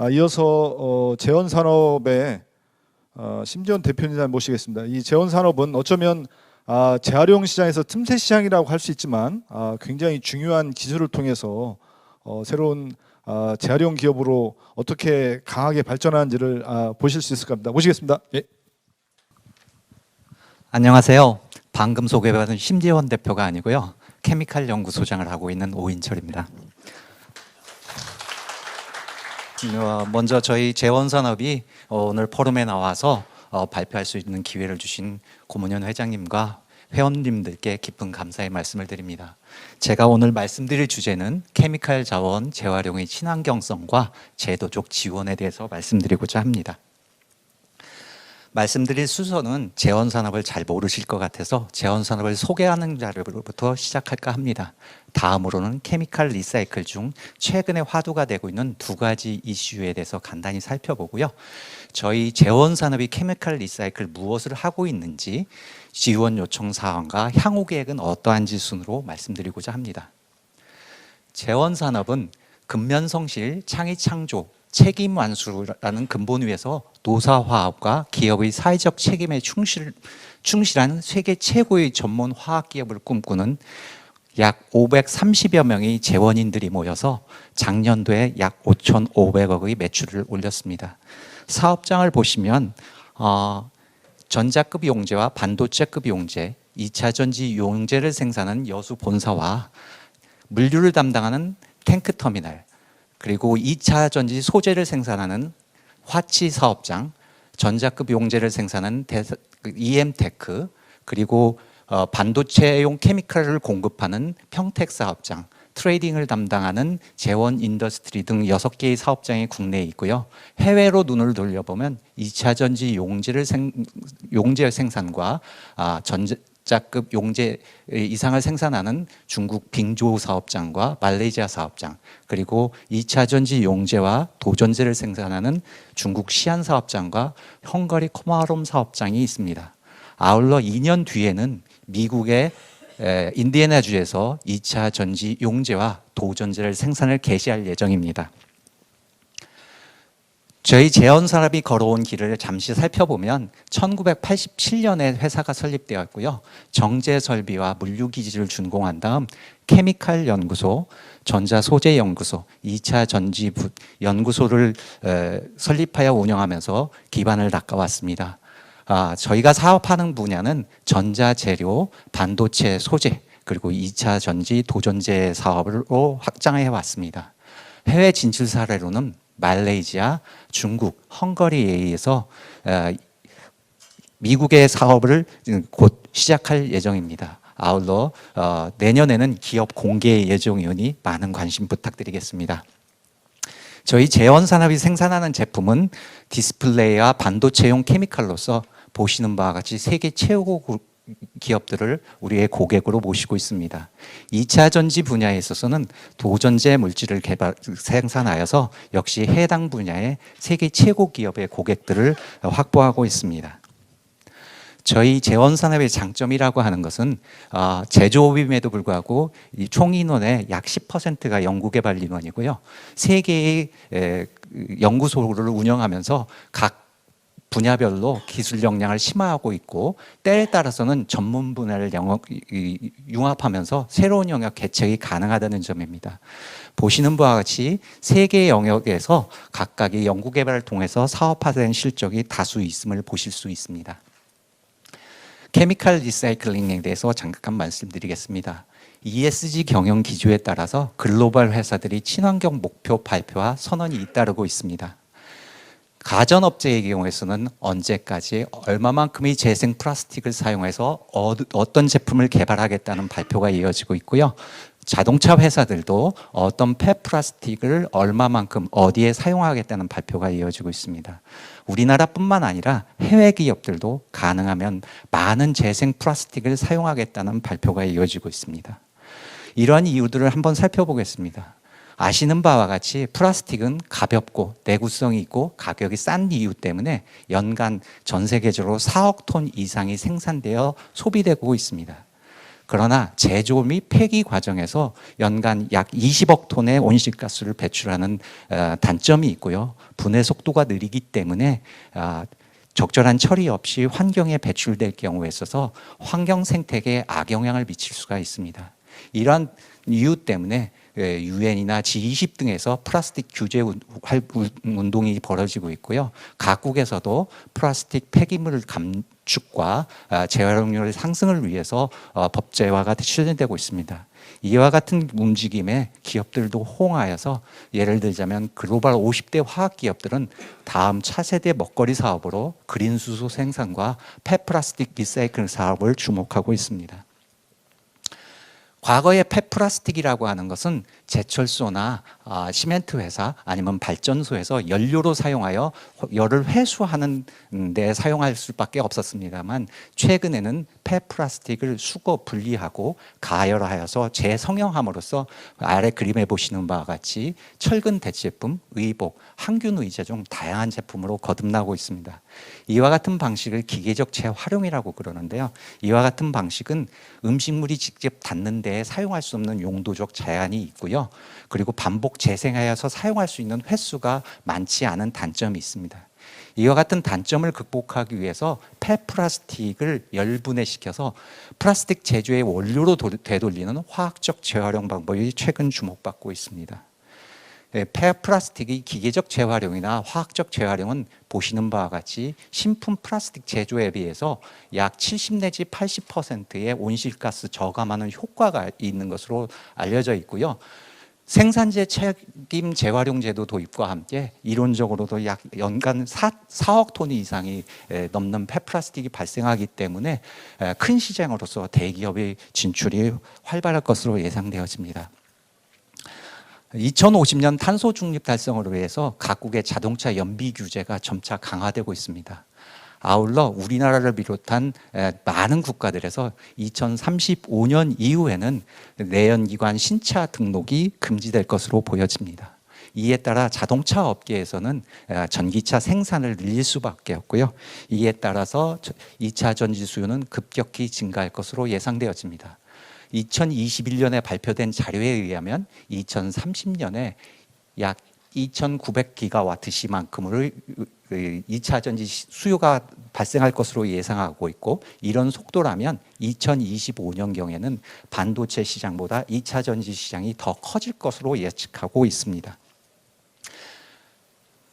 아, 이어서 어, 재원 산업의 어, 심지원 대표님 모시겠습니다. 이 재원 산업은 어쩌면 아, 재활용 시장에서 틈새 시장이라고 할 수 있지만 아, 굉장히 중요한 기술을 통해서 어, 새로운 아, 재활용 기업으로 어떻게 강하게 발전하는지를 아, 보실 수 있을 겁니다. 모시겠습니다. 예. 안녕하세요. 방금 소개받은 심재원 대표가 아니고요. 케미칼 연구소장을 하고 있는 오인철입니다. 어, 먼저 저희 재원산업이 어, 오늘 포럼에 나와서 어, 발표할 수 있는 기회를 주신 고문현 회장님과 회원님들께 깊은 감사의 말씀을 드립니다. 제가 오늘 말씀드릴 주제는 케미칼 자원 재활용의 친환경성과 제도적 지원에 대해서 말씀드리고자 합니다. 말씀드릴 순서는 재원 산업을 잘 모르실 것 같아서 재원 산업을 소개하는 자료부터 시작할까 합니다. 다음으로는 케미칼 리사이클 중 최근에 화두가 되고 있는 두 가지 이슈에 대해서 간단히 살펴보고요. 저희 재원 산업이 케미칼 리사이클 무엇을 하고 있는지 지원 요청 사항과 향후 계획은 어떠한지 순으로 말씀드리고자 합니다. 재원 산업은 근면성실, 창의 창조, 책임 완수라는 근본 위에서 노사화합과 기업의 사회적 책임에 충실, 충실한 세계 최고의 전문 화학 기업을 꿈꾸는 약 530여 명의 재원인들이 모여서 작년도에 약 5,500억의 매출을 올렸습니다. 사업장을 보시면 어, 전자급 용제와 반도체급 용제, 2차 전지 용제를 생산하는 여수 본사와 물류를 담당하는 탱크 터미널, 그리고 2차 전지 소재를 생산하는 화치 사업장, 전자급 용제를 생산하는 EM테크, 그리고 어, 반도체용 케미칼을 공급하는 평택 사업장, 트레이딩을 담당하는 재원 인더스트리 등 6개의 사업장이 국내에 있고요. 해외로 눈을 돌려보면 2차 전지 용제를 생, 용제 생산과 아, 전자, 자급 용제 이상을 생산하는 중국 빙조 사업장과 말레이시아 사업장 그리고 2차 전지 용제와 도전제를 생산하는 중국 시안 사업장과 헝가리 코마롬 사업장이 있습니다. 아울러 2년 뒤에는 미국의 인디애나주에서 2차 전지 용제와 도전제를 생산을 개시할 예정입니다. 저희 재원 산업이 걸어온 길을 잠시 살펴보면 1987년에 회사가 설립되었고요. 정제 설비와 물류 기지를 준공한 다음 케미칼 연구소, 전자 소재 연구소, 2차 전지 연구소를 설립하여 운영하면서 기반을 닦아왔습니다. 아, 저희가 사업하는 분야는 전자 재료, 반도체 소재, 그리고 2차 전지 도전제 사업으로 확장해 왔습니다. 해외 진출 사례로는 말레이시아, 중국, 헝가리에 의해서 어, 미국의 사업을 곧 시작할 예정입니다. 아울러 어, 내년에는 기업 공개 예정이오니 많은 관심 부탁드리겠습니다. 저희 재원 산업이 생산하는 제품은 디스플레이와 반도체용 케미칼로서 보시는 바와 같이 세계 최고 기업들을 우리의 고객으로 모시고 있습니다. 2차 전지 분야에 있어서는 도전제 물질을 개발 생산하여서 역시 해당 분야의 세계 최고 기업의 고객들을 확보하고 있습니다. 저희 재원산업의 장점이라고 하는 것은 어, 제조업임에도 불구하고 총 인원의 약 10%가 연구개발 인원이고요. 세 개의 연구소를 운영하면서 각 분야별로 기술 역량을 심화하고 있고 때에 따라서는 전문 분야를 영업, 융합하면서 새로운 영역 개척이 가능하다는 점입니다. 보시는 바와 같이 세 개의 영역에서 각각의 연구 개발을 통해서 사업화된 실적이 다수 있음을 보실 수 있습니다. 케미칼 리사이클링에 대해서 잠깐 말씀드리겠습니다. ESG 경영 기조에 따라서 글로벌 회사들이 친환경 목표 발표와 선언이 잇따르고 있습니다. 가전업체의 경우에서는 언제까지 얼마만큼의 재생 플라스틱을 사용해서 어떤 제품을 개발하겠다는 발표가 이어지고 있고요. 자동차 회사들도 어떤 폐플라스틱을 얼마만큼 어디에 사용하겠다는 발표가 이어지고 있습니다. 우리나라뿐만 아니라 해외 기업들도 가능하면 많은 재생 플라스틱을 사용하겠다는 발표가 이어지고 있습니다. 이러한 이유들을 한번 살펴보겠습니다. 아시는 바와 같이 플라스틱은 가볍고 내구성이 있고 가격이 싼 이유 때문에 연간 전 세계적으로 4억 톤 이상이 생산되어 소비되고 있습니다. 그러나 제조 및 폐기 과정에서 연간 약 20억 톤의 온실가스를 배출하는 어, 단점이 있고요. 분해 속도가 느리기 때문에 아, 적절한 처리 없이 환경에 배출될 경우에 있어서 환경 생태계에 악영향을 미칠 수가 있습니다. 이러한 이유 때문에 예, 유엔이나 G20 등에서 플라스틱 규제 운동이 벌어지고 있고요. 각국에서도 플라스틱 폐기물 감축과 아, 재활용률 상승을 위해서 어, 법제화가 실현되고 있습니다. 이와 같은 움직임에 기업들도 호응하여서 예를 들자면 글로벌 50대 화학 기업들은 다음 차세대 먹거리 사업으로 그린 수소 생산과 폐플라스틱 리사이클 사업을 주목하고 있습니다. 과거의 폐플라스틱이라고 하는 것은 제철소나 아, 시멘트 회사 아니면 발전소에서 연료로 사용하여 열을 회수하는 데 사용할 수밖에 없었습니다만 최근에는 폐플라스틱을 수거 분리하고 가열하여서 재성형함으로써 아래 그림에 보시는 바와 같이 철근 대체품, 의복, 항균 의자 중 다양한 제품으로 거듭나고 있습니다. 이와 같은 방식을 기계적 재활용이라고 그러는데요. 이와 같은 방식은 음식물이 직접 닿는 데에 사용할 수 없는 용도적 제한이 있고요. 그리고 반복 재생하여서 사용할 수 있는 횟수가 많지 않은 단점이 있습니다. 이와 같은 단점을 극복하기 위해서 폐플라스틱을 열분해시켜서 플라스틱 제조의 원료로 도- 되돌리는 화학적 재활용 방법이 최근 주목받고 있습니다. 네, 폐플라스틱의 기계적 재활용이나 화학적 재활용은 보시는 바와 같이 신품 플라스틱 제조에 비해서 약 70 내지 80%의 온실가스 저감하는 효과가 있는 것으로 알려져 있고요. 생산재 책임 재활용 제도 도입과 함께 이론적으로도 약 연간 4, 4억 톤 이상이 에, 넘는 폐플라스틱이 발생하기 때문에 에, 큰 시장으로서 대기업의 진출이 활발할 것으로 예상되어집니다. 2050년 탄소 중립 달성을 위해서 각국의 자동차 연비 규제가 점차 강화되고 있습니다. 아울러 우리나라를 비롯한 에, 많은 국가들에서 2035년 이후에는 내연기관 신차 등록이 금지될 것으로 보여집니다. 이에 따라 자동차 업계에서는 에, 전기차 생산을 늘릴 수밖에 없고요. 이에 따라서 2차 전지 수요는 급격히 증가할 것으로 예상되어집니다. 2021년에 발표된 자료에 의하면 2030년에 약 2,900기가와트시만큼을 2차 전지 수요가 발생할 것으로 예상하고 있고 이런 속도라면 2025년경에는 반도체 시장보다 2차 전지 시장이 더 커질 것으로 예측하고 있습니다.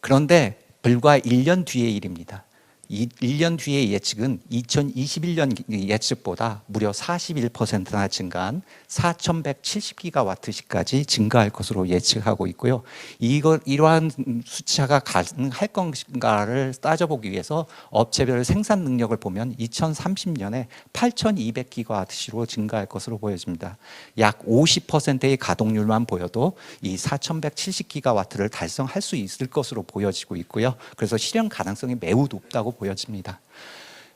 그런데 불과 1년 뒤의 일입니다. 이 1년 뒤의 예측은 2021년 예측보다 무려 41%나 증가한 4,170기가와트시까지 증가할 것으로 예측하고 있고요. 이거 이러한 수치가 가능할 건가를 따져보기 위해서 업체별 생산 능력을 보면 2030년에 8,200기가와트시로 증가할 것으로 보여집니다. 약 50%의 가동률만 보여도 이 4,170기가와트를 달성할 수 있을 것으로 보여지고 있고요. 그래서 실현 가능성이 매우 높다고 보여집니다.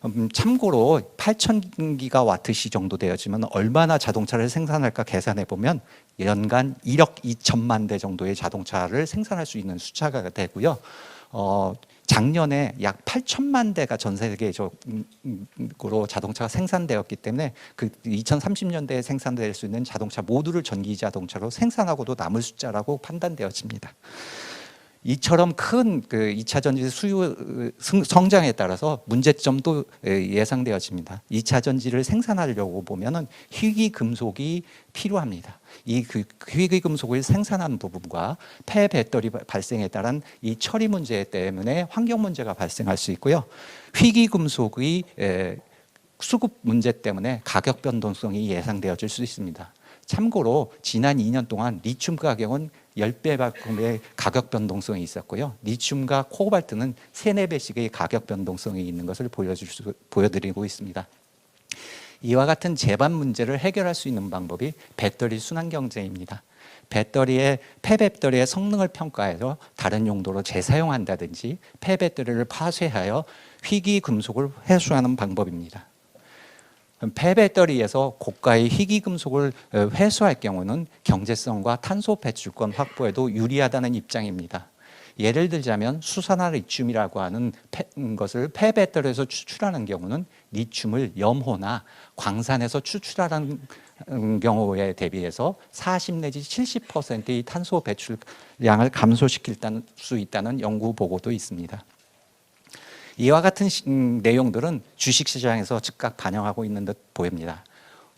음, 참고로 8,000기가와트시 정도 되어지면 얼마나 자동차를 생산할까 계산해 보면 연간 1억 2천만 대 정도의 자동차를 생산할 수 있는 숫자가 되고요. 어, 작년에 약 8천만 대가 전 세계적으로 자동차가 생산되었기 때문에 그 2030년대에 생산될 수 있는 자동차 모두를 전기 자동차로 생산하고도 남을 숫자라고 판단되어집니다. 이처럼 큰 그 2차 전지 수요 승- 성장에 따라서 문제점도 예, 예상되어집니다. 2차 전지를 생산하려고 보면은 희귀 금속이 필요합니다. 이그 희귀 금속을 생산하는 부분과 폐 배터리 바- 발생에 따른 이 처리 문제 때문에 환경 문제가 발생할 수 있고요. 희귀 금속의 에, 수급 문제 때문에 가격 변동성이 예상되어질 수 있습니다. 참고로 지난 2년 동안 리튬 가격은 10배만큼의 가격 변동성이 있었고요. 리튬과 코발트는 3, 4배씩의 가격 변동성이 있는 것을 보여줄 수, 보여드리고 있습니다. 이와 같은 재반 문제를 해결할 수 있는 방법이 배터리 순환 경제입니다. 배터리의 폐배터리의 성능을 평가해서 다른 용도로 재사용한다든지 폐배터리를 파쇄하여 희귀 금속을 회수하는 방법입니다. 폐배터리에서 고가의 희귀 금속을 어, 회수할 경우는 경제성과 탄소 배출권 확보에도 유리하다는 입장입니다. 예를 들자면 수산화 리튬이라고 하는 폐- 음, 것을 폐배터리에서 추출하는 경우는 리튬을 염호나 광산에서 추출하는 음, 경우에 대비해서 40 내지 70%의 탄소 배출량을 감소시킬 단- 수 있다는 연구 보고도 있습니다. 이와 같은 시- 음, 내용들은 주식시장에서 즉각 반영하고 있는 듯 보입니다.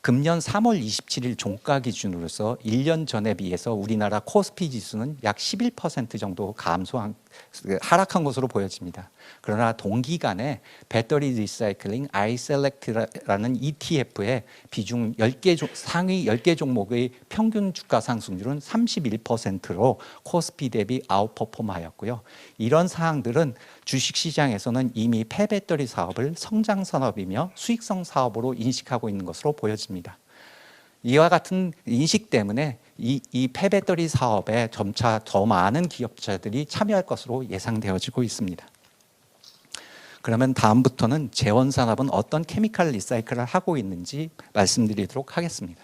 금년 3월 27일 종가 기준으로서 1년 전에 비해서 우리나라 코스피 지수는 약 11% 정도 감소한 하락한 것으로 보여집니다. 그러나 동기간에 배터리 리사이클링 아이셀렉트라는 ETF의 비중 10개 종- 상위 10개 종목의 평균 주가 상승률은 31%로 코스피 대비 아웃퍼폼하였고요. 이런 사항들은 주식 시장에서는 이미 폐배터리 사업을 성장 산업이며 수익성 사업으로 인식하고 있는 것으로 보여집니다. 이와 같은 인식 때문에 이, 이 폐배터리 사업에 점차 더 많은 기업자들이 참여할 것으로 예상되어지고 있습니다. 그러면 다음부터는 재원 산업은 어떤 케미칼 리사이클을 하고 있는지 말씀드리도록 하겠습니다.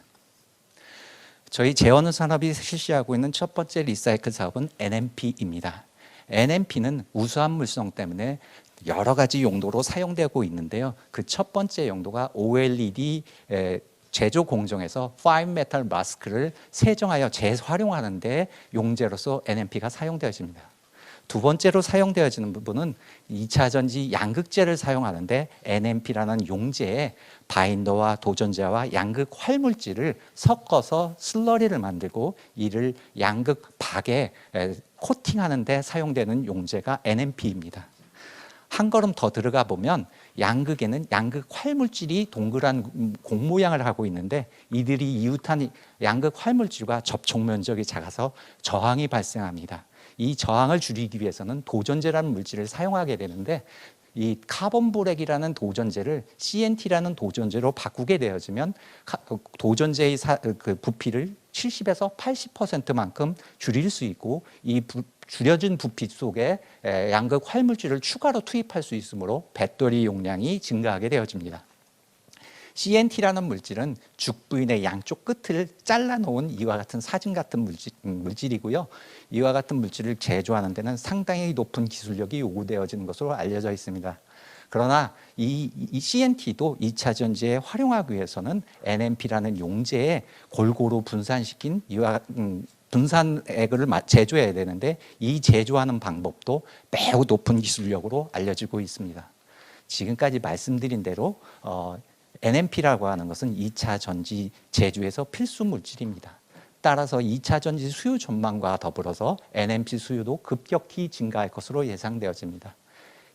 저희 재원 산업이 실시하고 있는 첫 번째 리사이클 사업은 NMP입니다. NMP는 우수한 물성 때문에 여러 가지 용도로 사용되고 있는데요. 그 첫 번째 용도가 OLED 에, 제조 공정에서 파인 메탈 마스크를 세정하여 재활용하는 데 용제로서 NMP가 사용되어집니다. 두 번째로 사용되어지는 부분은 2차 전지 양극재를 사용하는데 NMP라는 용제에 바인더와 도전자와 양극 활물질을 섞어서 슬러리를 만들고 이를 양극 박에 에, 코팅하는 데 사용되는 용제가 NMP입니다. 한 걸음 더 들어가 보면 양극에는 양극 활물질이 동그란 공 모양을 하고 있는데 이들이 이웃한 양극 활물질과 접촉 면적이 작아서 저항이 발생합니다. 이 저항을 줄이기 위해서는 도전제라는 물질을 사용하게 되는데 이 카본 블랙이라는 도전제를 CNT라는 도전제로 바꾸게 되어지면 카- 도전제의 사- 그 부피를 70에서 80%만큼 줄일 수 있고 이 부- 줄여진 부피 속에 에, 양극 활물질을 추가로 투입할 수 있으므로 배터리 용량이 증가하게 되어집니다. CNT라는 물질은 죽 부인의 양쪽 끝을 잘라 놓은 이와 같은 사진 같은 물질, 음, 물질이고요. 이와 같은 물질을 제조하는 데는 상당히 높은 기술력이 요구되어지는 것으로 알려져 있습니다. 그러나 이, 이 CNT도 2차 전지에 활용하기 위해서는 NMP라는 용제에 골고루 분산시킨 이와 음, 분산액을 마- 제조해야 되는데 이 제조하는 방법도 매우 높은 기술력으로 알려지고 있습니다. 지금까지 말씀드린 대로 어, NMP라고 하는 것은 2차 전지 제조에서 필수 물질입니다. 따라서 2차 전지 수요 전망과 더불어서 NMP 수요도 급격히 증가할 것으로 예상되어집니다.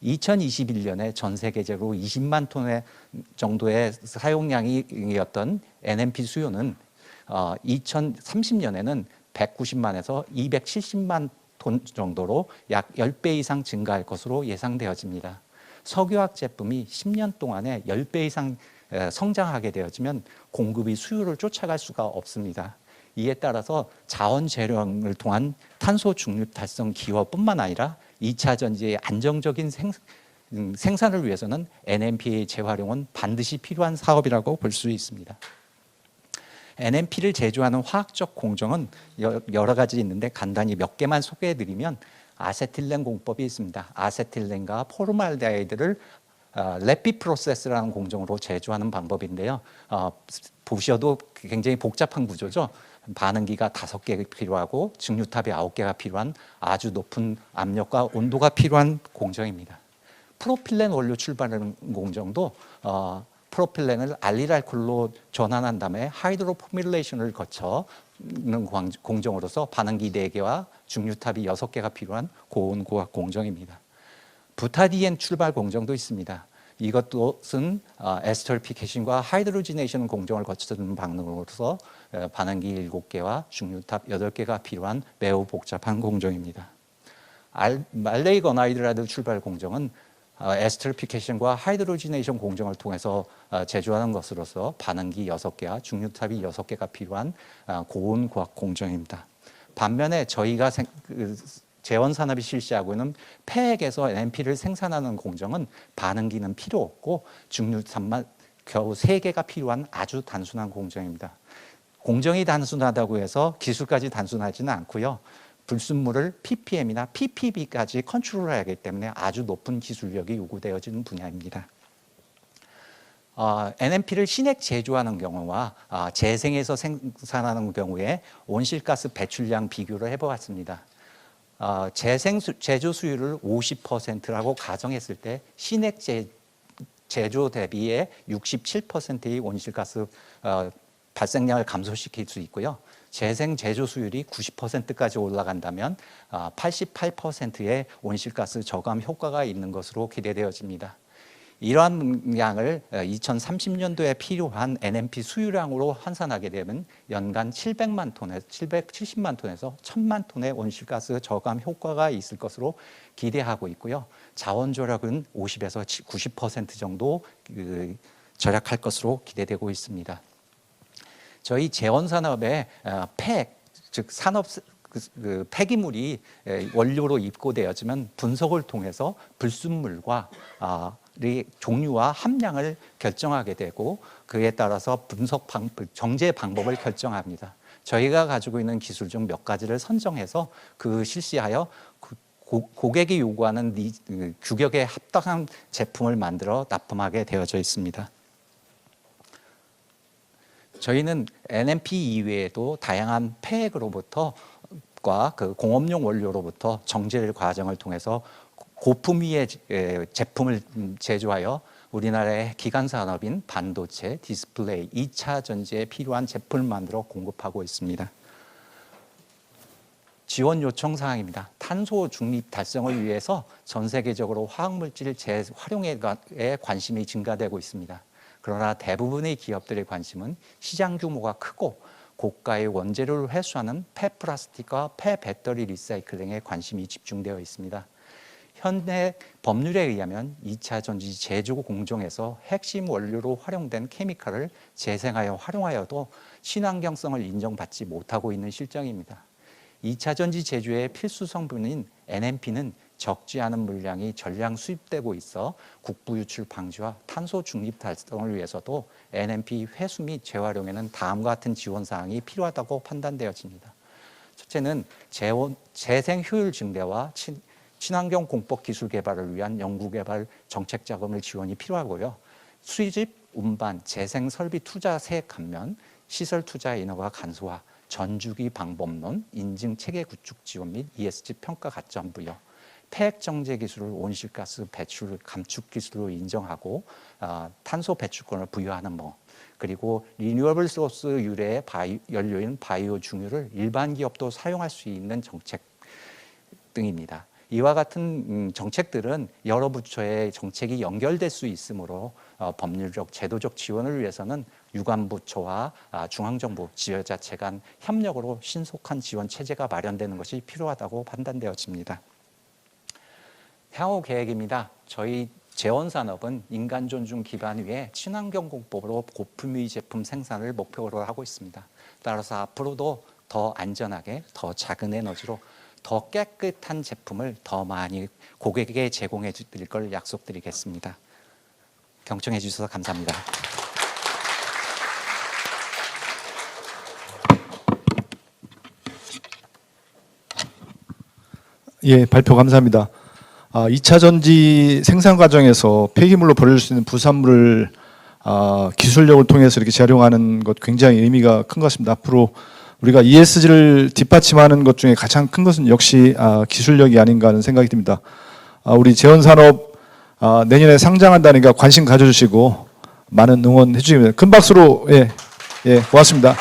2021년에 전 세계적으로 20만 톤의 정도의 사용량이었던 NMP 수요는 어, 2030년에는 190만에서 270만 톤 정도로 약 10배 이상 증가할 것으로 예상되어집니다. 석유화학 제품이 10년 동안에 10배 이상 에, 성장하게 되어지면 공급이 수요를 쫓아갈 수가 없습니다. 이에 따라서 자원 재량을 통한 탄소 중립 달성 기여뿐만 아니라 2차 전지의 안정적인 생, 음, 생산을 위해서는 NMP의 재활용은 반드시 필요한 사업이라고 볼 수 있습니다. NMP를 제조하는 화학적 공정은 여- 여러 가지 있는데 간단히 몇 개만 소개해드리면 아세틸렌 공법이 있습니다. 아세틸렌과 포르말데하이드를 어, 레피 프로세스라는 공정으로 제조하는 방법인데요. 어, 보셔도 굉장히 복잡한 구조죠. 반응기가 다섯 개 필요하고 증류탑이 아홉 개가 필요한 아주 높은 압력과 온도가 필요한 공정입니다. 프로필렌 원료 출발하는 공정도 어, 프로필렌을 알리랄콜로 전환한 다음에 하이드로 포뮬레이션을 거쳐는 광- 공정으로서 반응기 4개와 중류탑이 6개가 필요한 고온 고압 공정입니다. 부타디엔 출발 공정도 있습니다. 이것은 어, 에스터리피케이션과 하이드로지네이션 공정을 거치는 방법으로서 어, 반응기 7개와 중류탑 8개가 필요한 매우 복잡한 공정입니다. 알, 말레이 거나이드라드 출발 공정은 어, 에스터리피케이션과 하이드로지네이션 공정을 통해서 어, 제조하는 것으로서 반응기 6개와 중류탑이 6개가 필요한 어, 고온 고압 공정입니다. 반면에 저희가 생, 그, 재원 산업이 실시하고 있는 폐액에서 NMP를 생산하는 공정은 반응기는 필요 없고 중류탑만 겨우 3개가 필요한 아주 단순한 공정입니다. 공정이 단순하다고 해서 기술까지 단순하지는 않고요. 불순물을 ppm이나 ppb까지 컨트롤해야 하기 때문에 아주 높은 기술력이 요구되어지는 분야입니다. 어, NMP를 신액 제조하는 경우와 아, 재생해서 생산하는 경우에 온실가스 배출량 비교를 해보았습니다. 어, 재생 수, 제조 수율을 50%라고 가정했을 때 신액 제, 제조 대비의 67%의 온실가스 어, 발생량을 감소시킬 수 있고요. 재생 제조 수율이 90%까지 올라간다면 88%의 온실가스 저감 효과가 있는 것으로 기대되어집니다. 이러한 양을 2030년도에 필요한 NMP 수유량으로 환산하게 되면 연간 700만 톤에 770만 톤에서 1000만 톤의 온실가스 저감 효과가 있을 것으로 기대하고 있고요. 자원 절약은 50에서 90% 정도 그 절약할 것으로 기대되고 있습니다. 저희 재원 산업의 어, 폐, 즉 산업 그, 그 폐기물이 에, 원료로 입고되어지면 분석을 통해서 불순물과 아, 의 종류와 함량을 결정하게 되고 그에 따라서 분석 방, 정제 방법을 결정합니다. 저희가 가지고 있는 기술 중 몇 가지를 선정해서 그 실시하여 그 고, 고객이 요구하는 니, 그 규격에 합당한 제품을 만들어 납품하게 되어져 있습니다. 저희는 NMP 이외에도 다양한 폐액으로부터 과 그 공업용 원료로부터 정제 과정을 통해서 고품 위의 에, 제품을 음, 제조하여 우리나라의 기간 산업인 반도체, 디스플레이, 2차 전지에 필요한 제품을 만들어 공급하고 있습니다. 지원 요청 사항입니다. 탄소 중립 달성을 위해서 전 세계적으로 화학물질 재활용에 관심이 증가되고 있습니다. 그러나 대부분의 기업들의 관심은 시장 규모가 크고 고가의 원재료를 회수하는 폐플라스틱과 폐배터리 리사이클링에 관심이 집중되어 있습니다. 현대 법률에 의하면 2차 전지 제조 공정에서 핵심 원료로 활용된 케미칼을 재생하여 활용하여도 친환경성을 인정받지 못하고 있는 실정입니다. 2차 전지 제조의 필수 성분인 NMP는 적지 않은 물량이 전량 수입되고 있어 국부 유출 방지와 탄소 중립 달성을 위해서도 NMP 회수 및 재활용에는 다음과 같은 지원 사항이 필요하다고 판단되어집니다. 첫째는 재원, 재생 효율 증대와 친, 친환경 공법 기술 개발을 위한 연구 개발 정책 자금을 지원이 필요하고요. 수집, 운반, 재생 설비 투자 세액 감면, 시설 투자 인허가 간소화, 전주기 방법론, 인증 체계 구축 지원 및 ESG 평가 가점 부여, 폐액 정제 기술을 온실가스 배출 감축 기술로 인정하고 어, 탄소 배출권을 부여하는 뭐 그리고 리뉴어블 소스 유래의 바이, 연료인 바이오 중유를 일반 기업도 사용할 수 있는 정책 등입니다. 이와 같은 음, 정책들은 여러 부처의 정책이 연결될 수 있으므로 어, 법률적 제도적 지원을 위해서는 유관부처와 아, 중앙정부 지자체 간 협력으로 신속한 지원 체제가 마련되는 것이 필요하다고 판단되어집니다. 향후 계획입니다. 저희 재원 산업은 인간 존중 기반 위에 친환경 공법으로 고품위 제품 생산을 목표로 하고 있습니다. 따라서 앞으로도 더 안전하게, 더 작은 에너지로 더 깨끗한 제품을 더 많이 고객에게 제공해 드릴 걸 약속드리겠습니다. 경청해 주셔서 감사합니다. 예, 발표 감사합니다. 아, 2차 전지 생산 과정에서 폐기물로 버릴 수 있는 부산물을 아, 기술력을 통해서 이렇게 재활용하는 것 굉장히 의미가 큰 것 같습니다. 앞으로 우리가 ESG를 뒷받침하는 것 중에 가장 큰 것은 역시 아, 기술력이 아닌가 하는 생각이 듭니다. 아, 우리 재원 산업 아, 내년에 상장한다니까 관심 가져주시고 많은 응원해 주시면 큰 박수로 예, 예, 고맙습니다.